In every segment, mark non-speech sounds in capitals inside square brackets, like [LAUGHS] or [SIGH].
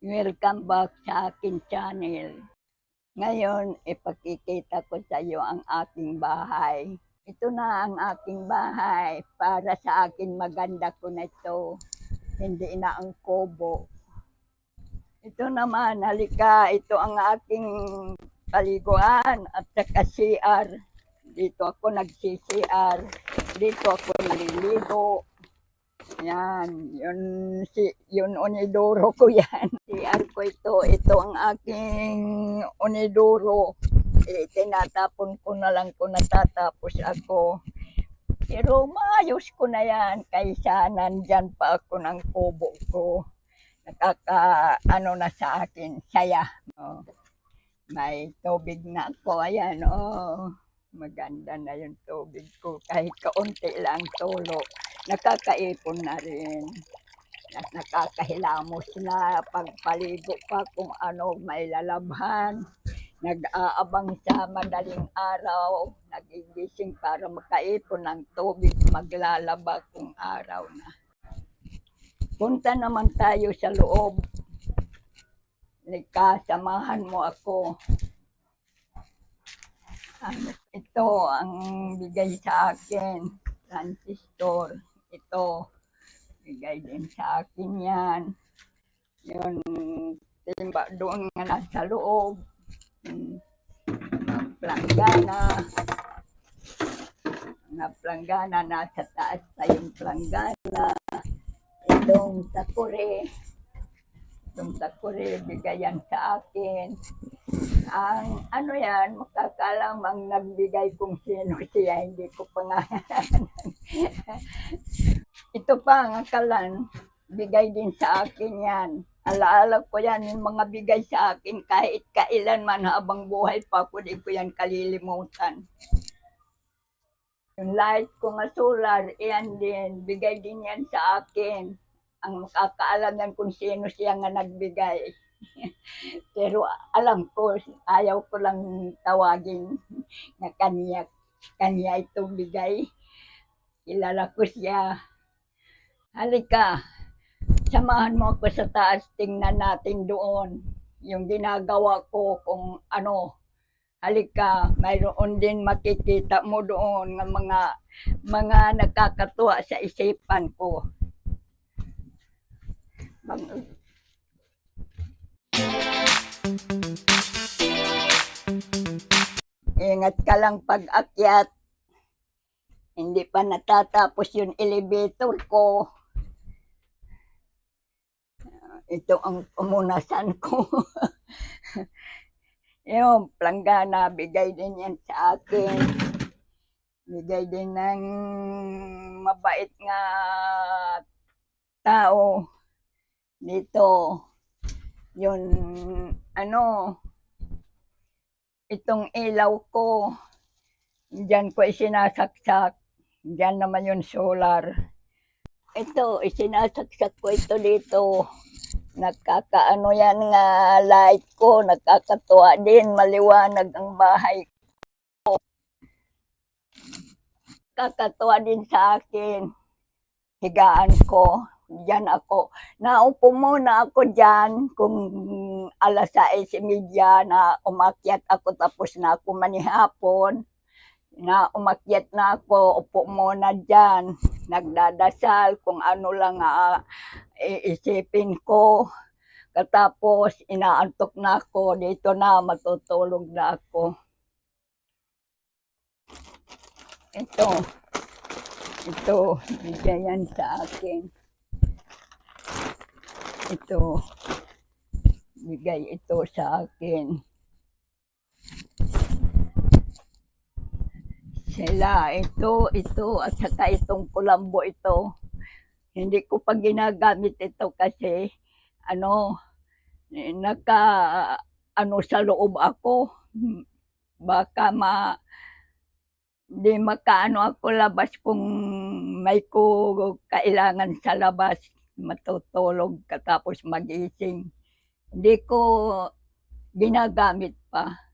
Welcome back sa akin channel. Ngayon, ipakikita ko sa iyo ang aking bahay. Ito na ang aking bahay. Para sa akin, maganda ko na ito. Hindi na ang kobo. Ito naman, halika. Ito ang aking paliguan at saka CR. Dito ako nag-CCR. Dito ako naliligo. Yan, yun, si, yun onidoro ko yan. [LAUGHS] CR ko ito, ito ang aking onidoro. Eh, tinatapon ko na lang kung natatapos ako. Pero maayos ko na yan, kaysa nandyan pa ako ng kubo ko. Nakaka, ano na sa akin, saya. Oh. May tubig na ako, ayan, oh. Maganda na yung tubig ko, kahit kaunti lang tulo nakakaipon na rin. At nakakahilamos na pagpaligo pa kung ano may lalabhan. Nag-aabang sa madaling araw, nagigising para makaipon ng tubig, maglalaba kung araw na. Punta naman tayo sa loob. Lika, samahan mo ako. Ano, ito ang bigay sa akin, transistor ito. Bigay din sa akin yan. Yun, timba doon nga nasa loob. Planggana. Na planggana, nasa taas pa yung planggana. Itong takure. Itong takure, bigayan sa akin. Ang ano yan, makakalamang nagbigay kung sino siya, hindi ko pangalan. [LAUGHS] Ito pa ang akalan, bigay din sa akin yan. Alaala ko yan, yung mga bigay sa akin, kahit kailan man habang buhay pa ako, di ko yan kalilimutan. Yung light ko nga solar, yan din, bigay din yan sa akin. Ang makakaalam yan kung sino siya nga nagbigay. [LAUGHS] Pero alam ko, ayaw ko lang tawagin na kanya, kanya ito bigay. Kilala ko siya. Halika, samahan mo ako sa taas, tingnan natin doon. Yung ginagawa ko kung ano. Halika, mayroon din makikita mo doon ng mga mga nakakatuwa sa isipan ko. Bang- Ingat ka lang pag-akyat. Hindi pa natatapos yung elevator ko. Ito ang pumunasan ko. [LAUGHS] yung planggana, bigay din yan sa akin. Bigay din ng mabait nga tao dito. Yun, ano, itong ilaw ko, Diyan ko isinasaksak. Diyan naman yung solar. Ito, isinasaksak ko ito dito. Nakakaano yan nga light ko. Nakakatuwa din. Maliwanag ang bahay ko. Kakatuwa din sa akin. Higaan ko. Diyan ako. Naupo muna ako diyan kung alas 6.30 na umakyat ako tapos na ako manihapon na umakyat na ako, upo muna dyan, nagdadasal kung ano lang uh, iisipin ko. Katapos, inaantok na ako, dito na, matutulog na ako. Ito, ito, bigyan yan sa akin. Ito, bigay ito sa akin. sila, ito, ito, at saka itong kulambo ito. Hindi ko pa ginagamit ito kasi, ano, naka, ano sa loob ako. Baka ma, di makaano ako labas kung may ko kailangan sa labas, matutulog katapos magising. Hindi ko ginagamit pa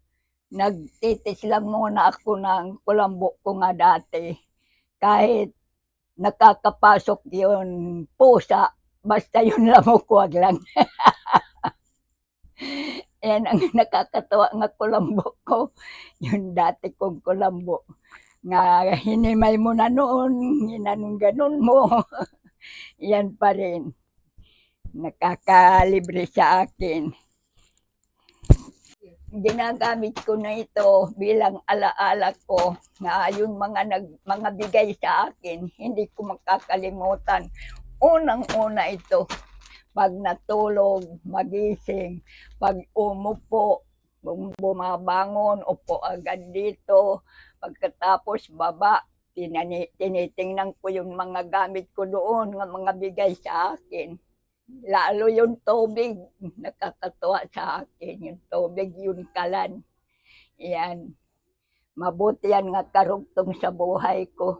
nagtitis lang muna ako ng kulambo ko nga dati. Kahit nakakapasok yun pusa, basta yun lamok [LAUGHS] wag lang. [LAUGHS] Yan ang nakakatawa nga kulambo ko. Yung dati kong kulambo. Nga hinimay mo na noon, hinanong ganun mo. [LAUGHS] Yan pa rin. Nakakalibre sa akin. Ginagamit ko na ito bilang alaala ko na yung mga nag, mga bigay sa akin, hindi ko makakalimutan. Unang-una ito, pag natulog, magising, pag umupo, bum- bumabangon, upo agad dito, pagkatapos baba, tinani, tinitingnan ko yung mga gamit ko doon, nga mga bigay sa akin. Lalo yung tubig, nakakatuwa sa akin, yung tubig, yung kalan. Yan. Mabuti yan nga karugtong sa buhay ko.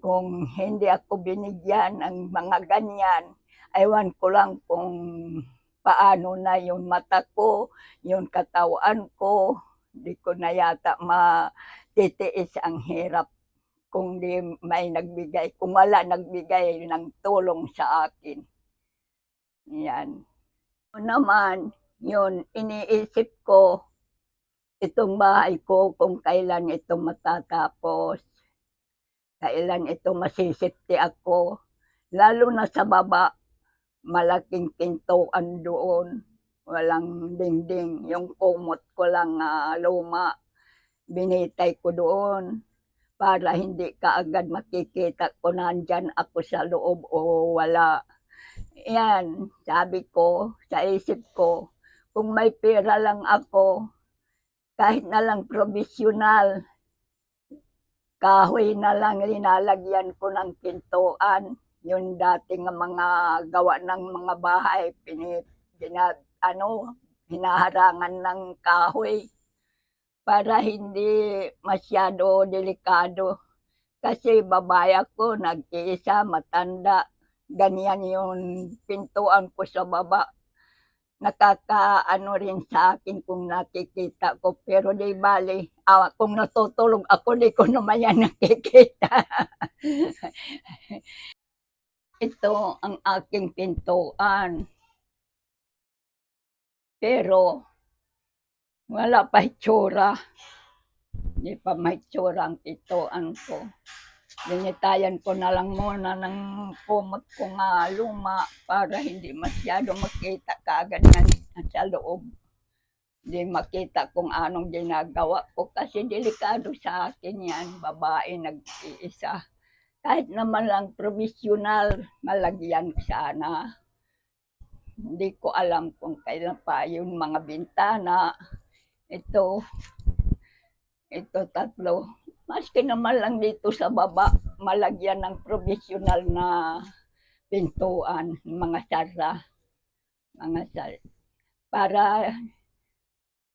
Kung hindi ako binigyan ng mga ganyan, aywan ko lang kung paano na yung mata ko, yung katawan ko, di ko na yata matitiis ang hirap kung di may nagbigay, kung wala nagbigay ng tulong sa akin. Yan. O naman, yun, iniisip ko, itong bahay ko, kung kailan ito matatapos, kailan ito masisipti ako, lalo na sa baba, malaking pintuan doon, walang dingding, yung kumot ko lang ah, luma, binitay ko doon, para hindi ka agad makikita kung nandyan ako sa loob o wala. Yan, sabi ko, sa isip ko, kung may pera lang ako, kahit na lang provisional, kahoy na lang linalagyan ko ng pintuan. Yung dating mga gawa ng mga bahay, pini, pina, ano, hinaharangan ng kahoy para hindi masyado delikado. Kasi babae ako, nag-iisa, matanda, ganyan yung pintuan ko sa baba. Nakakaano rin sa akin kung nakikita ko. Pero di bali, ah, kung natutulog ako, di ko naman yan [LAUGHS] nakikita. Ito ang aking pintuan. Pero, wala pa itsura. Hindi pa may itsura ang pintuan ko. Linitayan ko na lang muna ng kumot ko nga luma para hindi masyado makita kaagad na sa loob. Hindi makita kung anong ginagawa ko kasi delikado sa akin yan, babae nag-iisa. Kahit naman lang provisional, malagyan sana. Hindi ko alam kung kailan pa yung mga bintana. Ito, ito tatlo. Maski naman lang dito sa baba, malagyan ng provisional na pintuan, mga sara, mga sara, para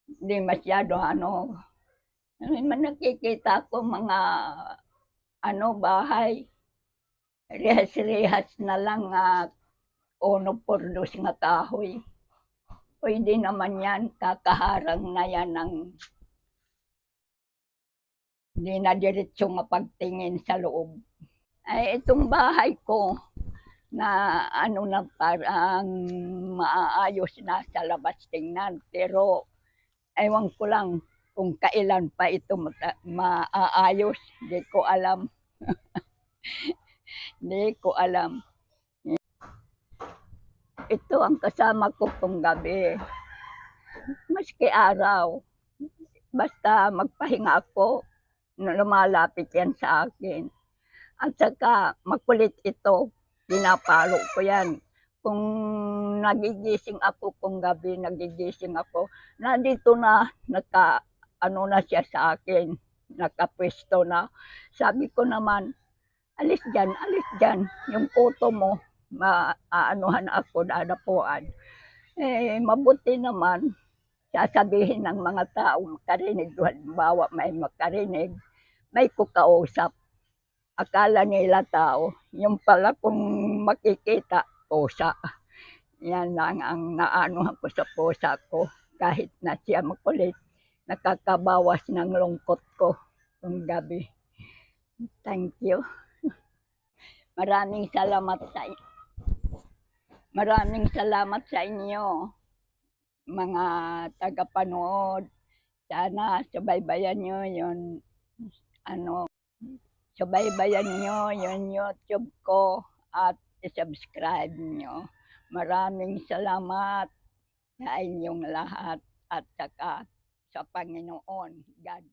hindi masyado ano, man nakikita ko mga ano bahay, rehas-rehas na lang nga uno por dos nga kahoy. Pwede naman yan, kakaharang na yan ng hindi na diretso mapagtingin sa loob. Ay, itong bahay ko, na ano na parang maaayos na sa labas tingnan. Pero, ewan ko lang kung kailan pa ito mata- maaayos. Hindi ko alam. [LAUGHS] Hindi ko alam. Ito ang kasama ko pong gabi. Maski araw. Basta magpahinga ako, lumalapit yan sa akin. At saka makulit ito, pinapalo ko yan. Kung nagigising ako kung gabi, nagigising ako, nandito na, naka, ano na siya sa akin, nakapwesto na. Sabi ko naman, alis dyan, alis dyan, yung kuto mo, maaanuhan ako, dadapuan. Eh, mabuti naman, sasabihin ng mga tao makarinig, halimbawa may makarinig, may kukausap. Akala nila tao, yung pala kung makikita, pusa. Yan lang ang naanuhan ko sa pusa ko. Kahit na siya makulit, nakakabawas ng lungkot ko ng gabi. Thank you. [LAUGHS] Maraming salamat sa Maraming salamat sa inyo. mga tagapanood. Sana subaybayan nyo yung ano, subaybayan nyo yung YouTube ko at subscribe nyo. Maraming salamat sa inyong lahat at saka sa Panginoon. God